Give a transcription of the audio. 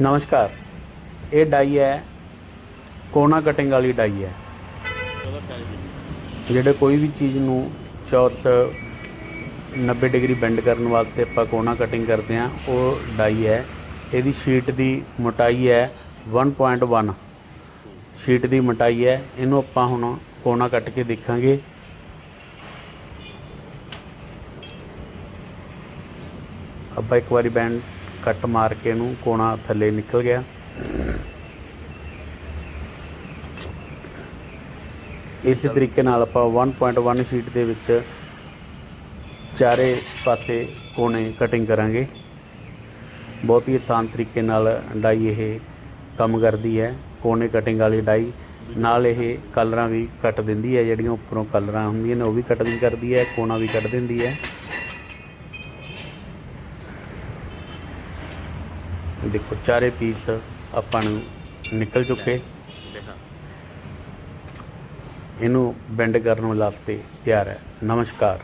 ਨਮਸਕਾਰ। ਇਹ ਡਾਈ ਹੈ ਕੋਨਾ ਕਟਿੰਗ ਵਾਲੀ ਡਾਈ ਹੈ। ਜਿਹੜੇ ਕੋਈ ਵੀ ਚੀਜ਼ ਨੂੰ ਚੌਰਸ 90 ਡਿਗਰੀ ਬੈਂਡ ਕਰਨ ਵਾਸਤੇ ਆਪਾਂ ਕੋਨਾ ਕਟਿੰਗ ਕਰਦੇ ਹਾਂ, ਉਹ ਡਾਈ ਹੈ। ਇਹਦੀ ਸ਼ੀਟ ਦੀ ਮੋਟਾਈ ਹੈ 1.1 ਸ਼ੀਟ ਦੀ ਮੋਟਾਈ ਹੈ, ਇਹਨੂੰ ਆਪਾਂ ਹੁਣ ਕੋਨਾ ਕੱਟ ਕੇ ਦੇਖਾਂਗੇ। ਆਪਾਂ ਇੱਕ ਵਾਰੀ ਬੈਂਡ ਕੱਟ ਮਾਰ ਕੇ ਇਹਨੂੰ ਕੋਣਾ ਥੱਲੇ ਨਿਕਲ ਗਿਆ। ਇਸੇ ਤਰੀਕੇ ਨਾਲ ਆਪਾਂ 1.1 ਸ਼ੀਟ ਦੇ ਵਿੱਚ ਚਾਰੇ ਪਾਸੇ ਕੋਨੇ ਕਟਿੰਗ ਕਰਾਂਗੇ। ਬਹੁਤ ਹੀ ਆਸਾਨ ਤਰੀਕੇ ਨਾਲ ਡਾਈ ਇਹ ਕੰਮ ਕਰਦੀ ਹੈ। ਕੋਨੇ ਕਟਿੰਗ ਵਾਲੀ ਡਾਈ, ਨਾਲ ਇਹ ਕਲਰਾਂ ਵੀ ਕੱਟ ਦਿੰਦੀ ਹੈ। ਜਿਹੜੀਆਂ ਉੱਪਰੋਂ ਕਲਰਾਂ ਹੁੰਦੀਆਂ ਨੇ ਉਹ ਵੀ ਕਟਿੰਗ ਕਰਦੀ ਹੈ ਕੋਨਾ ਵੀ ਕੱਟ ਦਿੰਦੀ ਹੈ। ਦੇਖੋ ਚਾਰੇ ਪੀਸ ਆਪਾਂ ਨੂੰ ਨਿਕਲ ਚੁੱਕੇ। ਇਹਨੂੰ ਬੈਂਡ ਕਰਨ ਵਾਸਤੇ ਤਿਆਰ ਹੈ। ਨਮਸਕਾਰ।